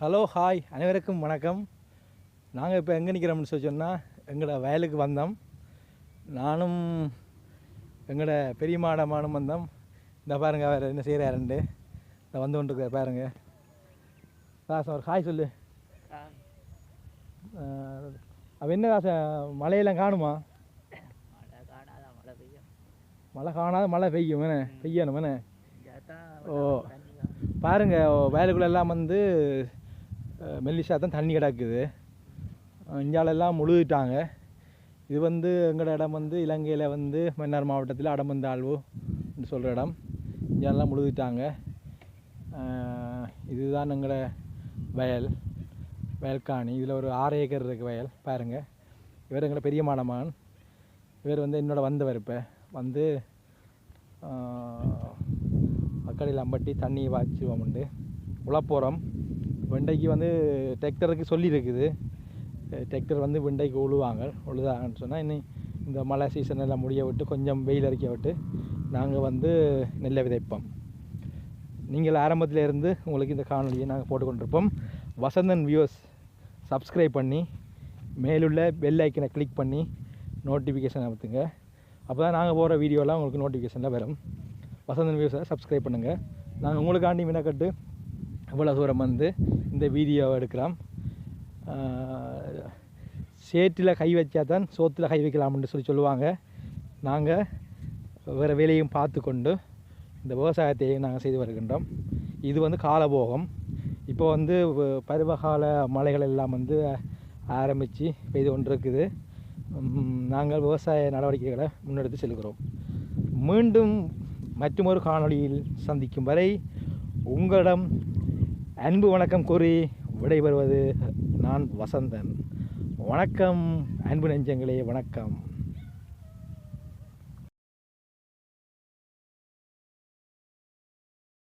Hello hi அனைவருக்கும் வணக்கம். நாங்கள் இப்போ எங்கே நிற்கிறோம்னு சொல்லி சொன்னால் எங்களோட வயலுக்கு வந்தோம். நானும் எங்களோட பெரியமாடமானும் வந்தோம். இந்த பாருங்க அவர் என்ன செய்கிறாருண்டு இந்த வந்து கொண்டு இருக்கார் பாருங்க. ராசம் ஒரு ஹாய் சொல்லு. அவ என்ன ராசம் மழையெல்லாம் காணுமா? மழை காணாத மழை பெய்யும் என்ன? பெய்யணும் என்ன? ஓ. தண்ணி தான். பாருங்க வயலுக்குள்ள எல்லாம் வந்து மெல்லிஷாக தான் தண்ணி கிடக்குது. இஞ்சாலெல்லாம் முழுகிட்டாங்க. இது வந்து எங்களோட இடம் வந்து இலங்கையில் வந்து மன்னார் மாவட்டத்தில் அடமந்தாழ்வு சொல்கிற இடம். இந்தியாலெல்லாம் முழுகிட்டாங்க. இதுதான் எங்களோட வயல் வயல்காணி. இதில் ஒரு ஆறு ஏக்கர் இருக்குது வயல் பாருங்கள் இவர் எங்களோட பெரிய மாடமான். இவர் வந்து என்னோட வந்தவர் இப்போ. வந்து அக்கடையில் அம்பட்டி தண்ணி பாய்ச்சுவோம்ண்டு உழப்போகிறோம் வெண்டைக்கு வந்து டிராக்டருக்கு சொல்லியிருக்குது. டிராக்டர் வந்து வெண்டைக்கு உழுவாங்க உழுதாங்கன்னு சொன்னால் இன்னும் இந்த மழை சீசன் எல்லாம் முடிய விட்டு கொஞ்சம் வெயில் அரைக்க விட்டு நாங்கள் வந்து நெல்லை விதைப்போம். நீங்கள் ஆரம்பத்தில் இருந்து உங்களுக்கு இந்த காணொலியை நாங்கள் போட்டுக்கொண்டிருப்போம். வசந்தன் வியூஸ் சப்ஸ்கிரைப் பண்ணி மேலுள்ள பெல் ஐக்கனை கிளிக் பண்ணி நோட்டிஃபிகேஷன் அமுத்துங்க அப்போ தான் நாங்கள் போகிற வீடியோலாம் உங்களுக்கு நோட்டிஃபிகேஷனில் வரும். வசந்தன் வியூஸை சப்ஸ்கிரைப் பண்ணுங்கள் நாங்கள் உங்களுக்காண்டி மினக்கட்டு இவ்வளோ தூரம் வந்து இந்த வீடியோவை எடுக்கிறோம். சேற்றில் கை வச்சா தான் சோத்தில் கை வைக்கலாம்னு சொல்லி சொல்லுவாங்க. நாங்கள் வேறு வேலையும் பார்த்து கொண்டு இந்த விவசாயத்தையும் நாங்கள் செய்து வருகின்றோம். இது வந்து காலபோகம். இப்போ வந்து பருவகால மலைகள் எல்லாம் வந்து ஆரம்பித்து பெய்து கொண்டிருக்குது. நாங்கள் விவசாய நடவடிக்கைகளை முன்னெடுத்து செல்கிறோம். மீண்டும் மற்றொரு காணொளியில் சந்திக்கும் வரை உங்களிடம் அன்பு வணக்கம் கூறி விடைபெறுவது நான் வசந்தன். வணக்கம் அன்பு நெஞ்சங்களே வணக்கம்.